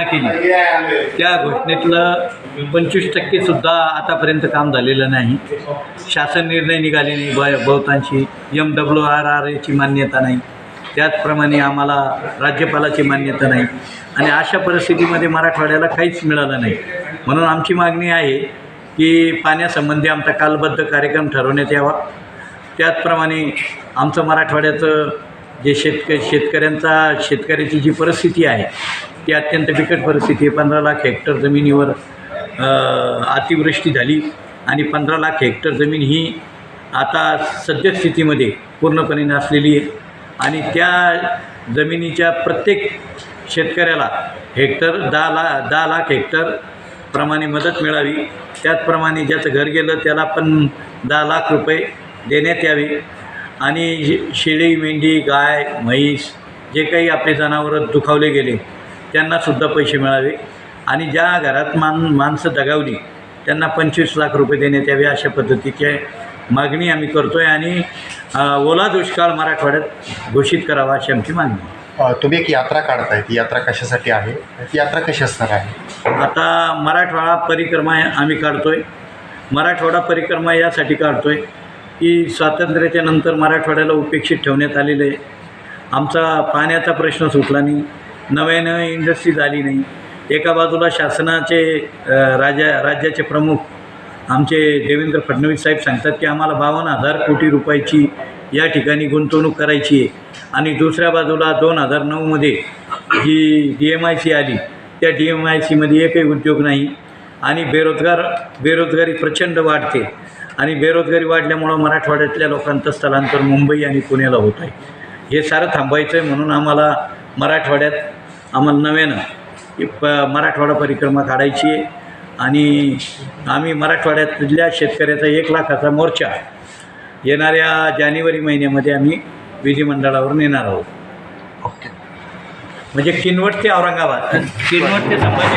केली. त्या घोषणेतलं पंचवीस टक्केसुद्धा आतापर्यंत काम झालेलं नाही. शासन निर्णय निघाले नाही ब बहुतांशी. एम डब्ल्यू आर आर एची मान्यता नाही. त्याचप्रमाणे आम्हाला राज्यपालाची मान्यता नाही. आणि अशा परिस्थितीमध्ये मराठवाड्याला काहीच मिळालं नाही. म्हणून आमची मागणी आहे की पाण्यासंबंधी आमचा कालबद्ध कार्यक्रम ठरवण्यात यावा. त्याचप्रमाणे आमचं मराठवाड्याचं जे शेतक शेतकऱ्यांचा शेतकऱ्याची जी परिस्थिती आहे ती अत्यंत बिकट परिस्थिती आहे. पंधरा लाख हेक्टर जमिनीवर अतिवृष्टी झाली आणि पंधरा लाख हेक्टर जमीन ही आता सद्यस्थितीमध्ये पूर्णपणे नसलेली आहे. आणि त्या जमिनीच्या प्रत्येक शेतकऱ्याला हेक्टर दहा ला दहा लाख हेक्टर प्रमाणे मदत मिळावी. त्याचप्रमाणे ज्याचं घर गेलं त्याला पण दहा लाख रुपये देण्यात यावे. आणि शेळी मेंढी गाय म्हैस जे काही आपले जनावरं दुखावले गेले त्यांनासुद्धा पैसे मिळावे. आणि ज्या घरात मान माणसं दगावली त्यांना पंचवीस लाख रुपये देण्यात यावे अशा पद्धतीचे मागणी आम्ही करतो आहे आणि ओला दुष्काळ मराठवाड्यात घोषित करावा अशी आमची मागणी तुम्ही एक यात्रा काढताय ती यात्रा कशासाठी आहे? ती यात्रा कशी असणार आहे? आता मराठवाडा परिक्रमा आम्ही काढतोय. मराठवाडा परिक्रमा यासाठी काढतोय की स्वातंत्र्याच्या नंतर मराठवाड्याला उपेक्षित ठेवण्यात आलेलं आहे. आमचा पाण्याचा प्रश्न सुटला नाही. नव्यानं इंडस्ट्री झाली नाही. एका बाजूला शासनाचे राजा राज्याचे प्रमुख आमचे देवेंद्र फडणवीस साहेब सांगतात की आम्हाला बावन्न हजार कोटी रुपयाची या ठिकाणी गुंतवणूक करायची आहे. आणि दुसऱ्या बाजूला दोन हजार नऊमध्ये G D M I C आली त्या डी एम आय सीमध्ये एकही उद्योग नाही. आणि बेरोजगार बेरोजगारी प्रचंड वाढते. आणि बेरोजगारी वाढल्यामुळं मराठवाड्यातल्या लोकांचं स्थलांतर मुंबई आणि पुण्याला होत आहे. हे सारं थांबायचं आहे म्हणून आम्हाला मराठवाड्यात आम्हाला नव्यानं प मराठवाडा परिक्रमा काढायची आहे. आणि आम्ही मराठवाड्यातल्या शेतकऱ्याचा एक लाखाचा मोर्चा येणाऱ्या जानेवारी महिन्यामध्ये आम्ही विधिमंडळावर नेणार आहोत. ओके. म्हणजे किनवट ते औरंगाबाद. किनवट ते संभाजी